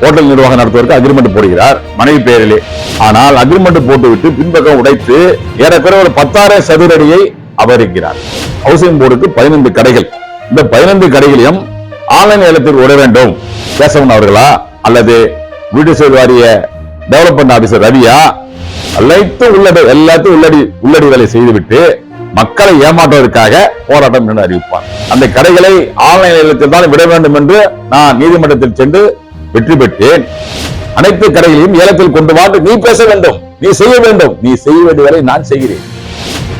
Hotel நிர்வாகம் நடத்துவதற்கு agreement போடுகிறார். மனைவி பெயரிலே. ஆனால் அக்ரிமெண்ட் போட்டுவிட்டு பின்பக்கம் உடைத்து ஏறக்குறைய ஒரு பத்தாயிரம் சதுரடியை அபகரிக்கிறார் ஹவுசிங் போர்டுக்கு பதினைந்து கடைகள். இந்த பதினைந்து கடைகளையும் ஆன்லைன் ஏலத்தில் விட வேண்டும். கேசவன் அவர்களா? அல்லது வீட்டு வாரிய டெவலப்மெண்ட் ஆபீசர் ரவியா? அனைத்தும் உள்ளடி எல்லாத்தையும் உள்ளடி உள்ளடி வேலை செய்துவிட்டு மக்களை ஏமாற்றுவதற்காக போராட்டம் என்று அறிவிப்பார். அந்த கடைகளை ஆன்லைன் ஏலத்தில் தான் விட வேண்டும் என்று நான் நீதிமன்றத்தில் சென்று வெற்றி பெற்றேன். அனைத்து கடைகளையும் ஏலத்தில் கொண்டு வாண்டு நீ பேச வேண்டும். நீ செய்ய வேண்டும். நீ செய்ய வேண்டிய வேலை நான் செய்கிறேன்.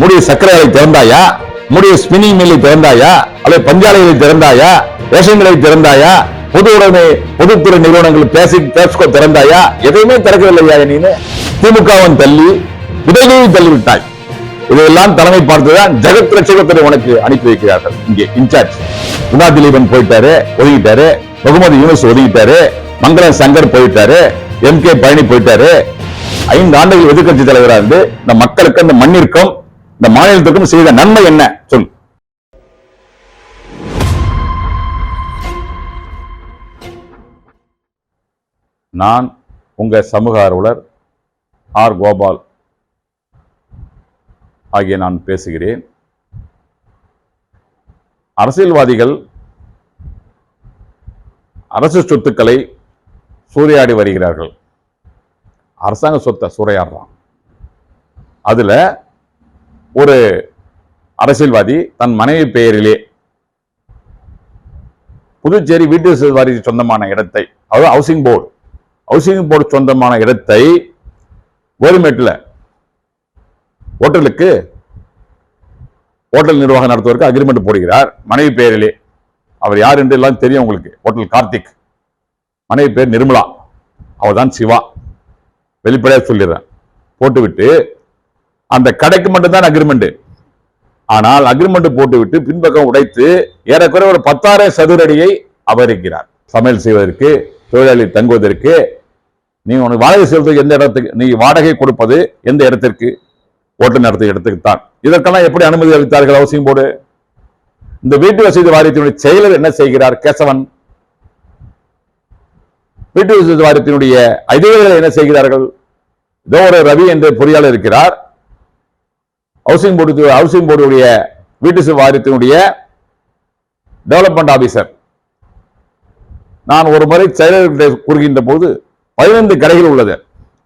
முடிய சக்கரைகளை திறந்தாயா? முடிய ஸ்பின்னிங் மில்லை திறந்தாயா? அல்லது பஞ்சாலைகளை திறந்தாயா? ரேஷன்களை திறந்தாயா? பொது உடைமை பொதுத்துறை நிறுவனங்கள் பேசி பேஸ்கோ திறந்தாயா? எதையுமே திறக்கவில்லையா நீனு திமுகவும் தள்ளி விடையையும் தள்ளிவிட்டாய். இதையெல்லாம் தலைமை பார்த்துதான் ஜெகத் ரட்சகத்தை உனக்கு அனுப்பி வைக்கிறார்கள். இங்கே இன்சார்ஜ் குணா திலீபன் போயிட்டாரு ஒதுங்கிட்டாரு. முகமது யூனிஸ் ஒதுங்கிட்டாரு. மங்களம் சங்கர் போயிட்டாரு. எம் கே பழனி போயிட்டாரு. ஐந்து ஆண்டுகள் எதிர்கட்சி தலைவராக இருந்து இந்த மக்களுக்கு இந்த மண்ணிற்கும் இந்த மாநிலத்திற்கும் செய்த நன்மை என்ன? சொல் நான் உங்க சமூக ஆர்வலர் ஆர் கோபால் ஆகிய நான் பேசுகிறேன். அரசியல்வாதிகள் அரசு சொத்துக்களை சூறையாடி வருகிறார்கள். அரசாங்க சொத்தை சூறையாடுறான். அதுல ஒரு அரசியல்வாதி தன் மனைவி பெயரிலே புதுச்சேரி வீட்டு வாரி சொந்தமான இடத்தை அதாவது ஹவுசிங் போர்டு ஹவுசிங் போர்டு சொந்தமான இடத்தை கோரிமேட்டில் ஹோட்டலுக்கு ஹோட்டல் நிர்வாகம் நடத்துவதற்கு அக்ரிமெண்ட் போடுகிறார். மனைவி பெயரிலே. அவர் யார் என்று எல்லாம் தெரியும் உங்களுக்கு. ஹோட்டல் கார்த்திக். மனைவி பேர் நிர்மலா. அவர் தான் சிவா. வெளிப்படையாக சொல்லிடுறேன். போட்டுவிட்டு அந்த கடைக்கு மட்டும்தான் அக்ரிமெண்ட் ஆனால் அக்ரிமெண்ட் போட்டுவிட்டு பின்பக்கம் உடைத்து ஏறக்குறைய ஒரு பத்தாயிரம் சதுரடியை அபகரிக்கிறார். சமையல் செய்வதற்கு தொழிலாளி தங்குவதற்கு. நீ உனக்கு வாடகை செலுத்துவதற்கு எந்த இடத்துக்கு நீ வாடகை கொடுப்பது எந்த இடத்திற்கு? ஓட்டு நடத்திய இடத்துக்கு தான் இதற்கெல்லாம் எப்படி அனுமதி அளித்தார்கள் அவசியம் போடு? இந்த வீட்டு வசதி வாரியத்தினுடைய செயலர் என்ன செய்கிறார்? கேசவன். வீட்டு வசதி வாரியத்தினுடைய அதிகாரிகள் என்ன செய்கிறார்கள்? இதோ ஒரு ரவி என்ற பொறியாளர் இருக்கிறார். ஹவுசிங் போர்டு ஹவுசிங் போர்டுடைய வீட்டு வாரியத்தினுடைய டெவலப்மெண்ட் ஆபீசர் நான் ஒரு முறை செயலர்கிட்ட கூறுகின்ற போது பதினைந்து கடைகள் உள்ளது.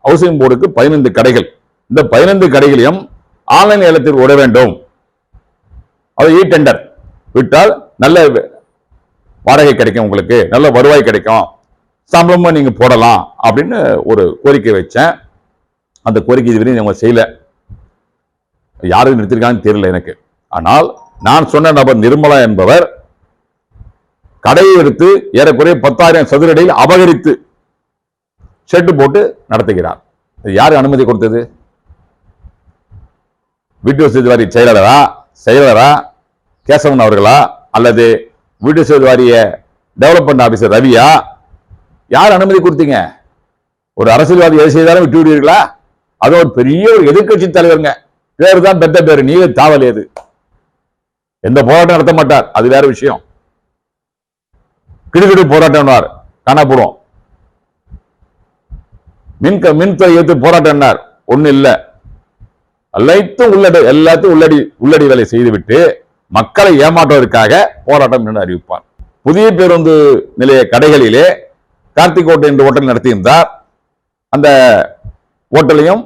ஹவுசிங் போர்டுக்கு பதினைந்து கடைகள். இந்த பதினைந்து கடைகளையும் ஆன்லைன் ஏலத்தில் விட வேண்டும். அது இ டெண்டர் விட்டால் நல்ல வாடகை கிடைக்கும் உங்களுக்கு. நல்ல வருவாய் கிடைக்கும். சம்பளமும் நீங்கள் போடலாம் அப்படின்னு ஒரு கோரிக்கை வச்சேன். அந்த கோரிக்கை இதுவரையும் அவங்க செய்யல. யாரும் நிறுத்திருக்காங்கன்னு தெரியல எனக்கு. ஆனால் நான் சொன்ன நபர் நிர்மலா என்பவர் கடையை எடுத்து ஏறக்குறைய பத்தாயிரம் சதுரடியில் அபகரித்து ஷெட்டு போட்டு நடத்துகிறார். யார் அனுமதி கொடுத்தது? வீட்டு வசதி வாரிய செயலாளரா? செயலரா கேசவன் அவர்களா? அல்லது வீட்டு வசதி வாரிய டெவலப்மெண்ட் ஆபீசர் ரவியா? யார் அனுமதி கொடுத்தீங்க? ஒரு அரசியல்வாதி எது செய்தாலும் விட்டு விடுவீர்களா? அது ஒரு பெரிய ஒரு எதிர்க்கட்சி தலைவருங்க. பேர் தான் பெத்த பேரு நீங்க தாவல் ஏது எந்த போராட்டம் நடத்த மாட்டார். அது வேற விஷயம். கிடுகிடு போராட்டம் காணப்படும் மின் மின்துறை எடுத்து போராட்டம் என்னார்? ஒண்ணு இல்ல. அனைத்தும் உள்ளடி எல்லாத்தையும் உள்ளடி உள்ளடி வேலை செய்துவிட்டு மக்களை ஏமாற்றுவதற்காக போராட்டம் என்று அறிவிப்பார். புதிய பேருந்து நிலைய கடைகளிலே கார்த்திக் ஹோட்டல் என்ற ஹோட்டல் நடத்தியிருந்தார். அந்த ஹோட்டலையும்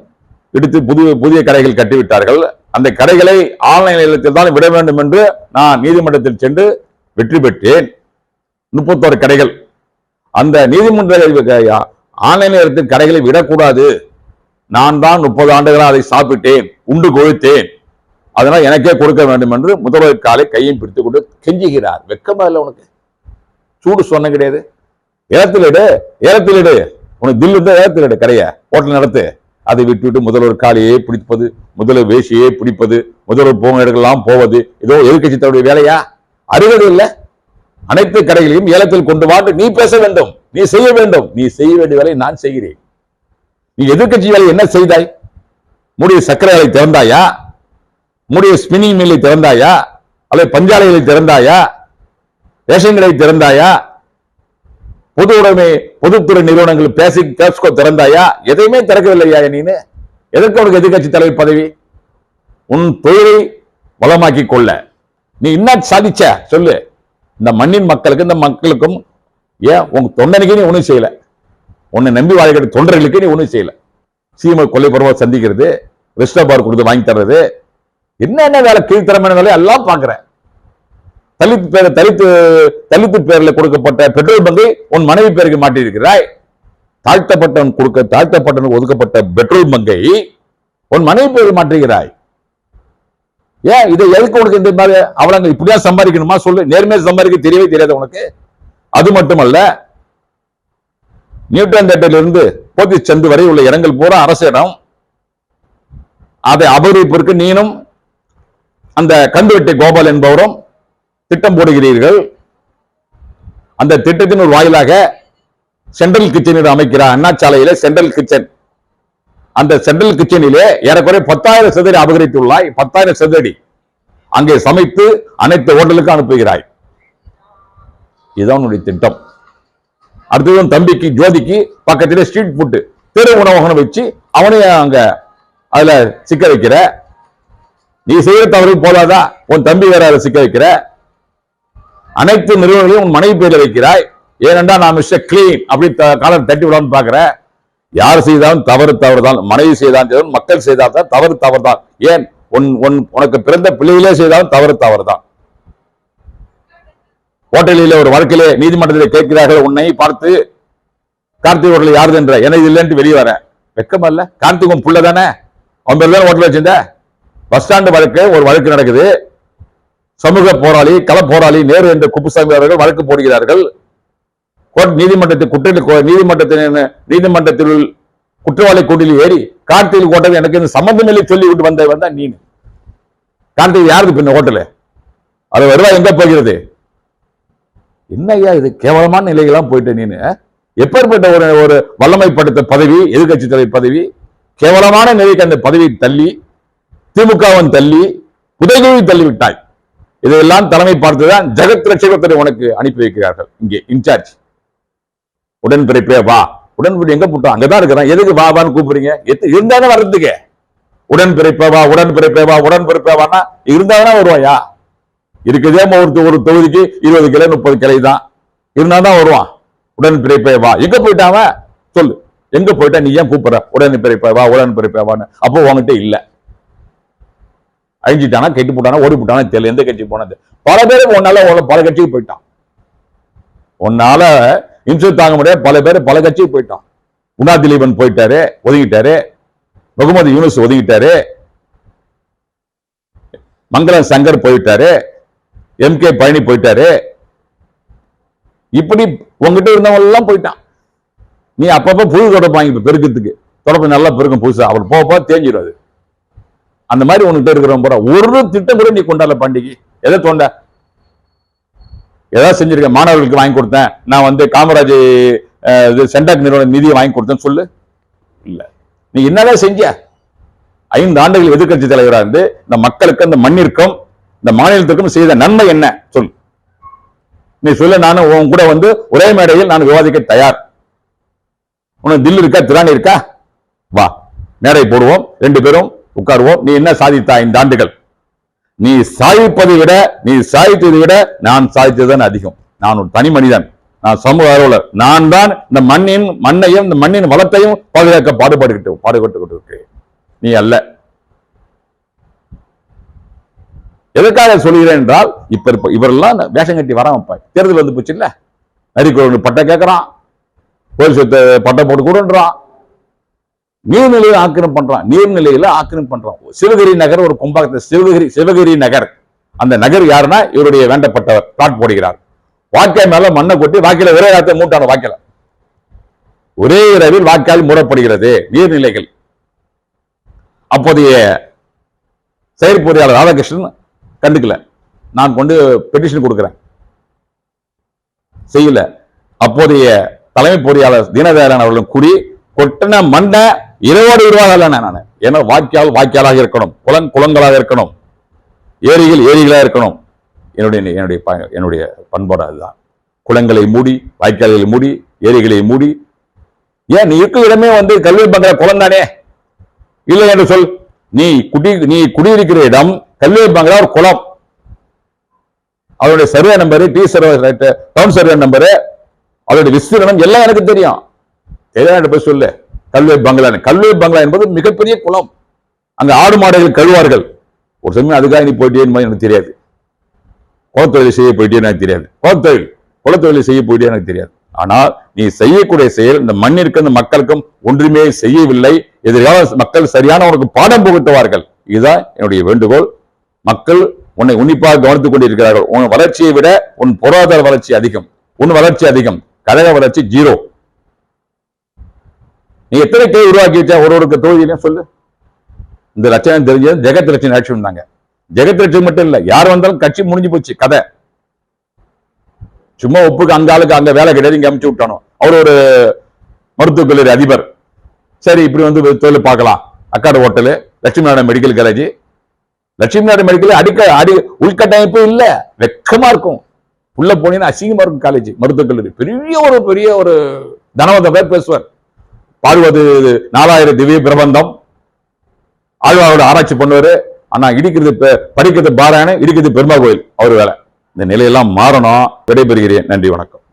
இடித்து புதிய புதிய கடைகள் கட்டிவிட்டார்கள். அந்த கடைகளை ஆன்லைன் நிலையத்தில் தான் விட வேண்டும் என்று நான் நீதிமன்றத்தில் சென்று வெற்றி பெற்றேன். முப்பத்தோரு கடைகள். அந்த நீதிமன்ற ஆன்லைன் நிலையத்தில் கடைகளை விடக்கூடாது. நான் தான் முப்பது ஆண்டுகளாக அதை சாப்பிட்டேன் உண்டு கொழுத்தேன். அதனால் எனக்கே கொடுக்க வேண்டும் என்று முதல்வர் காலை கையும் பிடித்துக் கொண்டு கெஞ்சுகிறார். வெக்கமா இல்லை உனக்கு? சூடு சொன்ன கிடையாது. ஏலத்தில் ஏலத்திலிடு. ஏலத்தில் உனக்கு தில்லு இருந்தால் ஏலத்தில் கடையை. ஹோட்டல் நடத்து. அதை விட்டுவிட்டு முதல்வர் காலையே பிடிப்பது முதல்வர் வேஷியே பிடிப்பது முதல்வர் போக இடங்கள்லாம் போவது ஏதோ எதிர்க்கட்சி தன்னுடைய வேலையா? அறிவது இல்லை. அனைத்து கடைகளையும் ஏலத்தில் கொண்டு வாட்டு நீ பேச வேண்டும். நீ செய்ய வேண்டும். நீ செய்ய வேண்டிய வேலையை நான் செய்கிறேன். நீ எதிர்க்கட்சி வேலை என்ன செய்தாய்? முடிய சக்கரைகளை திறந்தாயா? முடிய ஸ்பின்னிங் மில்லை திறந்தாயா? அல்லது பஞ்சாலைகளை திறந்தாயா? ரேஷன் கடை திறந்தாயா? பொது உடைமை பொதுத்துறை நிறுவனங்கள் பேசி பேஸ்கோ திறந்தாயா? எதையுமே திறக்கவில்லையா நீனு? எதற்கு உனக்கு எதிர்க்கட்சி தலைவர் பதவி? உன் தொழிலை வளமாக்கி கொள்ள. நீ என்ன சாதிச்ச? சொல்லு. இந்த மண்ணின் மக்களுக்கு இந்த மக்களுக்கும் ஏன் உங்க தொண்டனுக்கு நீ ஒன்றும் செய்யல? உன்னை நம்பி வாழ்கிற தொண்டர்களுக்கு நீ ஒன்றும் செய்யல. சீமை கொலை பருவம் சந்திக்கிறது ரெஸ்டா பார் கொடுத்து வாங்கி தர்றது. என்னென்ன வேலை கீழ்த்தரமான வேலை எல்லாம் பார்க்குறேன் தலித் பேர் தலித்து தலித்து பேர்ல கொடுக்கப்பட்ட பெட்ரோல் பங்கை உன் மனைவி பேருக்கு மாட்டியிருக்கிறாய் தாழ்த்தப்பட்டவன் கொடுக்க தாழ்த்தப்பட்டவனுக்கு ஒதுக்கப்பட்ட பெட்ரோல் பங்கை உன் மனைவி பேருக்கு மாற்றுகிறாய். ஏன்? இதை எதுக்கு உனக்கு இந்த மாதிரி அவளங்க இப்படியா சம்பாதிக்கணுமா சொல்லு. நேர்மையா சம்பாதிக்க தெரியவே தெரியாது உனக்கு. அது மட்டுமல்ல நியூட்டன் தேட்டரில் இருந்து போத்தி சந்து வரை உள்ள இடங்கள் பூரா அரசு இடம். அதை அபகரிப்பிற்கு நீனும் அந்த கந்துவெட்டி கோபால் என்பவரும் திட்டம் போடுகிறீர்கள். அந்த திட்டத்தின் ஒரு வாயிலாக சென்ட்ரல் கிச்சன் அமைக்கிறார் அண்ணாச்சாலையில சென்ட்ரல் கிச்சன். அந்த சென்ட்ரல் கிச்சனிலே ஏறக்குறைய பத்தாயிரம் சதுரடி அபகரித்துள்ளாய் பத்தாயிரம் சதுரடி அங்கே சமைத்து அனைத்து ஹோட்டலுக்கு அனுப்புகிறாய். இதுதான் உன்னுடைய திட்டம். அடுத்தது உன் தம்பிக்கு ஜோதிக்கு பக்கத்திலே ஸ்ட்ரீட் ஃபுட்டு தெரு உணவகம் வச்சு அவனையும் அங்க அதுல சிக்க வைக்கிற. நீ செய்யற தவறு போதாதா உன் தம்பி வேற அதை சிக்க வைக்கிற. அனைத்து நிறுவனங்களையும் உன் மனைவி பேரில் வைக்கிறாய். ஏனென்றா நான் மிஸ்டர் கிளீன் அப்படி த- காலர் தட்டி விடான்னு பாக்குறேன் யார் செய்தாலும் தவறு தவறு தான் மனைவி செய்தாலும் மக்கள் செய்தால் தான் தவறு தான் ஏன்? உன் உன் உனக்கு பிறந்த பிள்ளைகளே செய்தாலும் தவறு தவறு தான் ஹோட்டலில் ஒரு வழக்கிலே நீதிமன்றத்தில் கேட்கிறார்கள் உன்னை பார்த்து கார்த்திக் ஹோட்டல் யாருது? என்ற. எனக்கு இல்லைன்ட்டு வெளியே வரேன். வெக்கமா இல்ல? கார்த்திக் உன் புள்ள தானே? அவன் பேர் தானே ஹோட்டல் வச்சிருந்த? பஸ் ஸ்டாண்டு வழக்கு ஒரு வழக்கு நடக்குது. சமூக போராளி கள போராளி நேரு என்ற குப்புசாமி அவர்கள் வழக்கு போடுகிறார்கள். கோர்ட் நீதிமன்றத்தில் குற்ற நீதிமன்றத்தின் நீதிமன்றத்தில் குற்றவாளி கூட்டில் ஏறி கார்த்திகை கோட்டை எனக்கு இந்த சம்பந்தம் இல்லை சொல்லி விட்டு வந்த வந்தா நீ கார்த்திகை யாருக்கு பின்ன ஹோட்டலு? அது வருவா எங்க போகிறது? என்ன ஐயா இது கேவலமான நிலைகள்லாம் போயிட்டு நீனு எப்பேற்பட்ட ஒரு ஒரு வல்லமைப்படுத்த பதவி எதிர்க்கட்சி தலைவர் பதவி கேவலமான நிலைக்கு அந்த பதவியை தள்ளி திமுகவன் தள்ளி புதைகுழி தள்ளிவிட்டாய் இதையெல்லாம் தலைமை பார்த்துதான் ஜெகத் ரட்சகத்தை உனக்கு அனுப்பி வைக்கிறார்கள். இங்கே இன்சார்ஜ் உடன்பிறப்பே வா. உடன்பிடி எங்க போட்டோம்? அங்கதான் இருக்கிறான். எதுக்கு வா வான்னு கூப்பிடுறீங்க? எத்து இருந்தாலும் வர்றதுக்கு. உடன்பிறப்பே வா உடன்பிறப்பே வா உடன்பிறப்பே வான்னா வருவாயா இருக்குதே ஒரு ஒரு தொகுதிக்கு இருபது கிளை முப்பது கிளை தான் இருந்தாதான் வருவான். உடன்பிறப்பேவா வா. எங்க போயிட்டான் சொல்லு. எங்க போயிட்டா நீ ஏன் கூப்பிடுற? உடன் உடன்பிறப்பேவான்னு வா வான்னு. அப்போ உன்கிட்ட இல்லை. அழிஞ்சிட்டானா கெட்டு போட்டானா ஓடி போட்டானா தெரியல. எந்த கட்சி போனது பல பேர் உன்னால பல கட்சிக்கு போயிட்டான். உன்னால இம்சை தாங்க முடியாது. பல பேர் பல கட்சிக்கு போயிட்டான். குணா திலீபன் போயிட்டாரு ஒதுங்கிட்டாரு. முகமது யூனுஸ் ஒதுங்கிட்டாரு. மங்களம் சங்கர் போயிட்டாரு. எம் கே பழனி போயிட்டாரு. இப்படி உங்ககிட்ட இருந்தவங்க எல்லாம் போயிட்டான். நீ அப்பப்ப புது தொடப்பு வாங்கி பெருக்கத்துக்கு. தொடப்பு நல்லா பெருக்கும் புதுசா. அவர் போக போக தேஞ்சிடும் அது. அந்த மாதிரி உன்கிட்ட இருக்கிறவங்க பூரா ஒரு திட்டம் கூட நீ கொண்டாடல பண்டிகை எதை தோண்ட? ஏதாவது செஞ்சிருக்கேன் மாணவர்களுக்கு வாங்கி கொடுத்தேன். நான் வந்து காமராஜ் இது சென்டாக் நிறுவன நிதியை வாங்கி கொடுத்தேன்னு சொல்லு. இல்ல. நீ என்னதான் செஞ்ச ஐந்து ஆண்டுகள் எதிர்கட்சி தலைவரா இருந்து இந்த மக்களுக்கு இந்த மண்ணிற்கும் இந்த மாநிலத்துக்கும் செய்த நன்மை என்ன? சொல் நீ சொல்ல நானும் உன் கூட வந்து ஒரே மேடையில் நான் விவாதிக்க தயார். உனக்கு தில்லு இருக்கா? திராணி இருக்கா? வா. மேடை போடுவோம் ரெண்டு பேரும். உட்காருவோம். நீ என்ன சாதித்தா இந்த ஆண்டுகள்? நீ சாதிப்பதை விட நீ சாதித்ததை விட நான் சாதித்ததுதான் அதிகம். நான் ஒரு தனி மனிதன். நான் சமூக அலுவலர் நான் தான் இந்த மண்ணின் மண்ணையும் இந்த மண்ணின் வளத்தையும் பாதுகாக்க பாடுபட்டுக்கிட்டு பாடுபட்டுக்கிட்டு இருக்கிறேன் நீ அல்ல. எதற்காக சொல்கிறேன் என்றால் இப்ப இருப்ப இவரெல்லாம் வேஷம் கட்டி வராம தேர்தல் வந்து போச்சு இல்ல நரிக்குறவங்க பட்டை கேட்கறான் போலீஸ் பட்டை போட்டு கொடுன்றான். நீர்நிலையை ஆக்கிரம் பண்றான். நீர்நிலையில ஆக்கிரம் பண்றான். சிவகிரி நகர் ஒரு கும்பாக்கத்தை சிவகிரி சிவகிரி நகர். அந்த நகர் யாருன்னா இவருடைய வேண்டப்பட்டவர் பிளாட் போடுகிறார். வாய்க்கால் மேல மண்ணை கொட்டி வாக்கில ஒரே இடத்தை மூட்டான வாக்கில ஒரே இரவில் வாய்க்கால் மூடப்படுகிறது நீர்நிலைகள். அப்போதைய செயற்பொறியாளர் ராதாகிருஷ்ணன் கண்டுக்கல. நான் கொண்டு பெட்டிஷன் கொடுக்குறேன். செய்யல. அப்போதைய தலைமை பொறியாளர் தீனதயாளன் அவர்களும் கூடி கொட்டின மண்ணை இரவோடு இருவாக நான் ஏன்னா வாய்க்கால் வாய்க்காலாக இருக்கணும். குளம் குளங்களாக இருக்கணும். ஏரிகள் ஏரிகளாக இருக்கணும். என்னுடைய என்னுடைய ப- என்னுடைய பண்பாடு அதுதான். குளங்களை மூடி வாய்க்கால்களை மூடி ஏரிகளை மூடி. ஏன் நீ இருக்கிற இடமே வந்து கல்வி பங்களா குளம் தானே? இல்லை என்று சொல். நீ குடி நீ குடியிருக்கிற இடம் கல்வி பங்களா ஒரு குளம் அவருடைய survey number T survey town survey number அவருடைய விஸ்தீரணம் எல்லாம் எனக்கு தெரியும். தெரியாது போய் சொல்லு. கல்வி பங்களா கல்வி பங்களா என்பது மிகப்பெரிய குளம். அங்க ஆடு மாடுகள் கழுவார்கள். ஒரு சமயம் அதுக்காக நீ போயிட்டே எனக்கு தெரியாது. குலத்தொழில் செய்ய போயிட்டே எனக்கு தெரியாது. குலத்தொழில் குலத்தொழில் செய்ய போயிட்டே எனக்கு தெரியாது. ஆனால் நீ செய்யக்கூடிய செயல் இந்த மண்ணிற்கு இந்த மக்களுக்கும் ஒன்றுமே செய்யவில்லை. எதிர்கால மக்கள் சரியான உனக்கு பாடம் புகுத்துவார்கள். இதுதான் என்னுடைய வேண்டுகோள். மக்கள் உன்னை உன்னிப்பாக கவனித்துக் கொண்டிருக்கிறார்கள். உன் வளர்ச்சியை விட உன் பொருளாதார வளர்ச்சி அதிகம். உன் வளர்ச்சி அதிகம். கழக வளர்ச்சி ஜீரோ. நீ எத்தனை கே உருவாக்கி வச்சா ஒரு ஒரு தொகுதியிலையும் சொல்லு. இந்த லட்சணம் தெரிஞ்சது ஜெகத் லட்சணம் ஆட்சி இருந்தாங்க ஜெகத் லட்சம் மட்டும் இல்ல யார் வந்தாலும் கட்சி முடிஞ்சு போச்சு கதை. சும்மா ஒப்புக்கு அந்த ஆளுக்கு அங்க வேலை கிடையாது இங்க அமுச்சு விட்டானோ. அவர் ஒரு மருத்துவக் கல்லூரி அதிபர். சரி இப்படி வந்து தொழில் பார்க்கலாம். அக்காடு hotel Lakshmi Narayana medical college Lakshmi Narayana medical அடிக்க அடி உள்கட்டமைப்பு இல்ல. வெக்கமா இருக்கும். உள்ள போனீங்கன்னா அசிங்கமா இருக்கும் காலேஜ் மருத்துவக் கல்லூரி. பெரிய ஒரு பெரிய ஒரு தனவந்த பேர் பேசுவார். பாடுவது நாலாயிரம் திவ்ய பிரபந்தம். ஆழ்வாரோட ஆராய்ச்சி பண்ணுவாரு. ஆனா இடிக்கிறது படிக்கிறது பாராயணம் இடிக்கிறது பெருமா கோயில். அவர் வேலை. இந்த நிலையெல்லாம் மாறணும். விடைபெறுகிறேன். நன்றி வணக்கம்.